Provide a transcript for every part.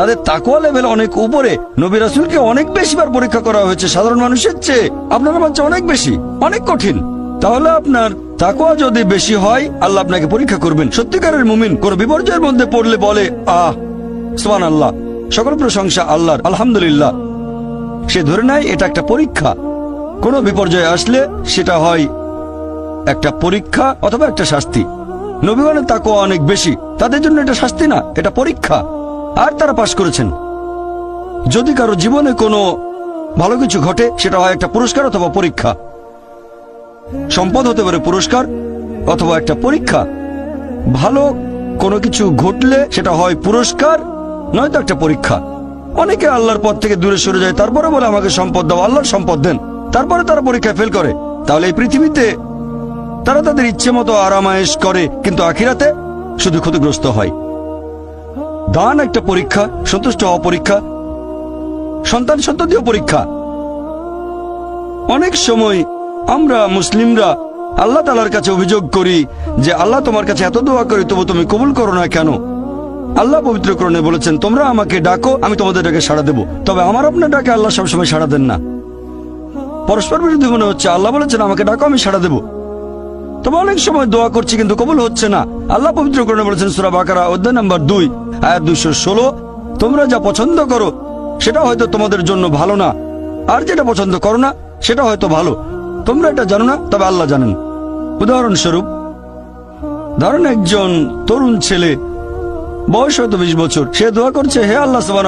তাদের তাকোয়া লেভেল অনেক উপরে। নবী রাসুলকে অনেক বেশিবার পরীক্ষা করা হয়েছে সাধারণ মানুষের চেয়ে। আপনার বাচ্চা অনেক বেশি, অনেক কঠিন। তাহলে আপনার তাকোয়া যদি বেশি হয়, আল্লাহ আপনাকে পরীক্ষা করবেন। সত্যিকারের মুমিন কোন বিপর্যয়ের মধ্যে পড়লে বলে, আহ সোমান আল্লাহ সকল প্রশংসা আল্লাহর, আলহামদুলিল্লাহ। সে ধরে নেয়, এটা একটা পরীক্ষা। কোনো বিপর্যয় আসলে সেটা হয় একটা পরীক্ষা অথবা একটা শাস্তি। নবীগণের তাকওয়া অনেক বেশি, তাদের জন্য এটা শাস্তি না, এটা পরীক্ষা। আর তারা পাশ করেছেন। যদি কারও জীবনে কোনো ভালো কিছু ঘটে, সেটা হয় একটা পুরস্কার অথবা পরীক্ষা। সম্পদ হতে পারে পুরস্কার অথবা একটা পরীক্ষা। ভালো কোনো কিছু ঘটলে সেটা হয় পুরস্কার, নয়তো একটা পরীক্ষা। অনেকে আল্লাহর পথ থেকে দূরে সরে যায়, তারপরে বলে আমাকে সম্পদ দাও, আল্লাহর সম্পদ দেন। তারপরে তারা পরীক্ষায় ফেল করে। তাহলে এই পৃথিবীতে তারা তাদের ইচ্ছে মতো আরামায়েশ করে, কিন্তু আখিরাতে শুধু ক্ষতিগ্রস্ত হয়। দান একটা পরীক্ষা, সন্তুষ্ট হওয়া পরীক্ষা, সন্তান সন্ততিও পরীক্ষা। অনেক সময় আমরা মুসলিমরা আল্লাহ তালার কাছে অভিযোগ করি যে, আল্লাহ তোমার কাছে এত দোয়া করি, তবু তুমি কবুল করো না কেন? আল্লাহ পবিত্রকরণে বলেছেন, তোমরা আমাকে ডাকো, আমি তোমাদের ডাকে সাড়া দেবো। তবে আমার আপনার ডাকে আল্লাহ সবসময় সাড়া দেন না। পরস্পর বিরোধী মনে হচ্ছে, আল্লাহ বলেছেন, আমাকে ডাকো, আমি সাড়া দেবো। তবে অনেক সময় দোয়া করছি, কিন্তু কবুল হচ্ছে না। আল্লাহ পবিত্রকরণে বলেছেন সুরা বাকারা, অধ্যায় নাম্বার দুই, আয়াত দুশো ষোলো, তোমরা যা পছন্দ করো, সেটা হয়তো তোমাদের জন্য ভালো না। আর যেটা পছন্দ করো না, সেটা হয়তো ভালো। তোমরা এটা জানো না, তবে আল্লাহ জানেন। উদাহরণস্বরূপ, ধরেন একজন তরুণ ছেলে, বয়স হয়তো বিশ বছর, সে দোয়া করছে, হে আল্লাহ সুবাহ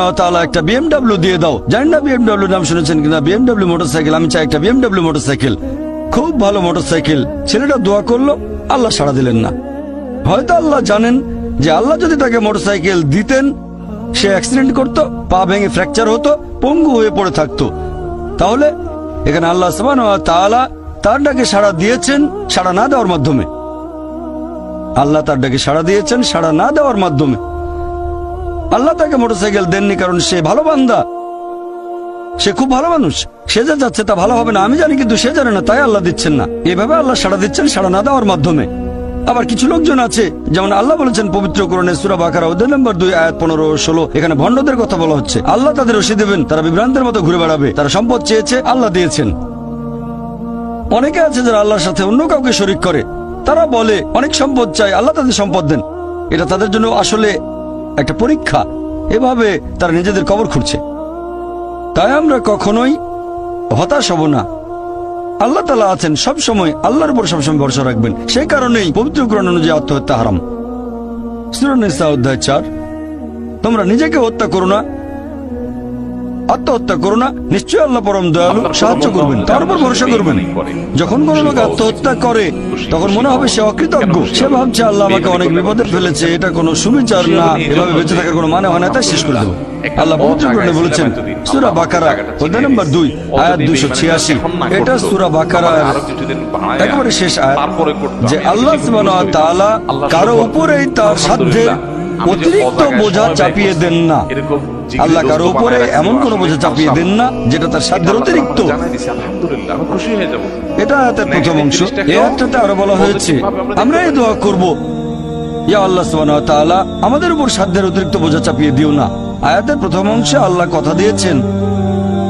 একটা বিএমডাব্লিউ দিয়ে দাও। জানেন না বিএমডাব্লিউ নাম শুনেছেন কিনা? বিএমডাব্লিউ মোটরসাইকেল, আমি চাই একটা বিএমডাব্লিউ মোটরসাইকেল। খুব ভালো মোটরসাইকেল। ছেলেটা দোয়া করল, আল্লাহ সাড়া দিলেন না। হয়তো আল্লাহ জানেন যে আল্লাহ যদি তাকে মোটরসাইকেল দিতেন, সে অ্যাক্সিডেন্ট করত, পা ভেঙে ফ্র্যাকচার হতো, পঙ্গু হয়ে পড়ে থাকতো। তাহলে এখানে আল্লাহ তাআলা তার ডাকে সাড়া দিয়েছেন, সাড়া না দেওয়ার মাধ্যমে। আল্লাহ তার ডাকে সাড়া দিয়েছেন, সাড়া না দেওয়ার মাধ্যমে। আল্লাহ তাকে মোটরসাইকেল দেননি কারণ সে ভালো বান্দা। সে খুব ভালো মানুষ। সে যা যাচ্ছে তা ভালো হবে না, আমি জানি, কিন্তু সে জানে না, তাই আল্লাহ দিচ্ছেন না। এভাবে আল্লাহ সাড়া দিচ্ছেন, সাড়া না দেওয়ার মাধ্যমে। আবার কিছু লোকজন আছে, যেমন আল্লাহ বলেছেন পবিত্র করণে সুরা বাকারা অধ্যায় নম্বর দুই, আয়াত পনেরো ষোলো, এখানে ভণ্ডদের কথা বলা হচ্ছে। আল্লাহ তাদের রশি দেবেন, তারা বিভ্রান্তের মতো ঘুরে বেড়াবে, তারা সম্পদ চেয়েছে, আল্লাহ দিয়েছেন। অনেকে আছে যারা আল্লাহর সাথে অন্য কাউকে শরিক করে। তারা বলে, অনেক সম্পদ চাই, আল্লাহ তাদের সম্পদ দেন। এটা তাদের জন্য আসলে একটা পরীক্ষা। এভাবে তারা নিজেদের কবর খুঁড়ছে। তাই আমরা কখনোই হতাশ হব না। আল্লাহ তালা আছেন সব সময় আল্লাহর উপর সবসময় ভরসা রাখবেন। সেই কারণেই পবিত্র গ্রহণ অনুযায়ী আত্মহত্যা হারাম। সুরনিসা অধ্যায় চার, তোমরা নিজেকে হত্যা করো না আত্মহত্যা করো না নিশ্চয়ই আল্লাহ পরম দয়ালু সাহায্য করবেন তার উপর ভরসা করবেন। যখন কোনো লোক আত্মহত্যা করে তখন মনে হবে সে অকৃতজ্ঞ। সে ভাবছে আল্লাহ আমাকে অনেক বিপদে ফেলেছে এটা কোনো সুবিচার না। এভাবে বেঁচে থাকার কোনো মানে হয় না। তাই শেষ করে দেবো। আল্লাহ পবিত্র গ্রন্থে বলেছেন সুরা বাকারা অধ্যায় নম্বর দুই আয়াত দুইশো ছিয়াশি। এটা সুরা বাকারা একেবারে শেষ আয়াত। যে আল্লাহ সুবহানাহু ওয়া তাআলা কারও উপরেই তার সাধ্যের অতিরিক্ত বোঝা চাপিয়ে দেন না। আল্লাহ কারও উপরে এমন কোন বোঝা চাপিয়ে দেন না যেটা তার সাধ্যের অতিরিক্ত এটা আয়াতের প্রথম অংশ। এই আয়াতটাতে আরও বলা হয়েছে। আমরা এই দোয়া করব ইয়া আল্লাহ সুবহানাহু ওয়া তাআলা আমাদের উপর সাধ্যের অতিরিক্ত বোঝা চাপিয়ে দিও না। আয়াতের প্রথম অংশে আল্লাহ কথা দিয়েছেন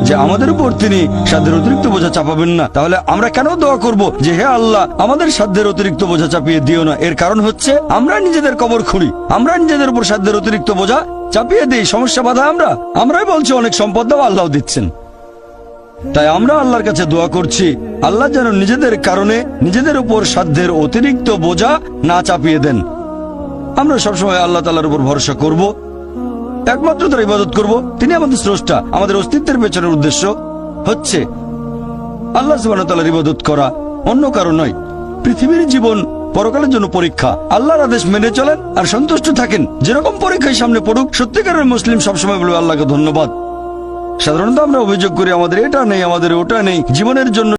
যে আমাদের উপর তিনি সাধ্যের অতিরিক্ত বোঝা চাপাবেন না। তাহলে আমরা কেন দোয়া করব যে হে আল্লাহ আমাদের সাধ্যের অতিরিক্ত বোঝা চাপিয়ে দিও না। এর কারণ হচ্ছে আমরা নিজেদের কবর খুঁড়ি আমরা নিজেদের উপর সাধ্যের অতিরিক্ত বোঝা চাপিয়ে দিই, সমস্যা বাধা আমরা। আমরাই বলছি অনেক সম্পদ দাও, আল্লাহ দিচ্ছেন। তাই আমরা আল্লাহর কাছে দোয়া করছি, আল্লাহ যেন নিজেদের কারণে নিজেদের উপর সাধ্যের অতিরিক্ত বোঝা না চাপিয়ে দেন। আমরা সবসময় আল্লাহ তালার উপর ভরসা করব, একমাত্র তার ইবাদত করব। তিনি আমাদের স্রষ্টা, আমাদের অস্তিত্বের পেছনের উদ্দেশ্য হচ্ছে আল্লাহ সুবাহতাল্লাহর ইবাদত করা। অন্য কারও নয়, পৃথিবীর জীবন পরকালের জন্য পরীক্ষা। আল্লাহর আদেশ মেনে চলেন আর সন্তুষ্ট থাকেন। যেরকম পরীক্ষায় সামনে পড়ুক, সত্যিকারের মুসলিম সবসময় বলবে, আল্লাহকে ধন্যবাদ। সাধারণত আমরা অভিযোগ করি, আমাদের এটা নেই, আমাদের ওটা নেই। জীবনের জন্য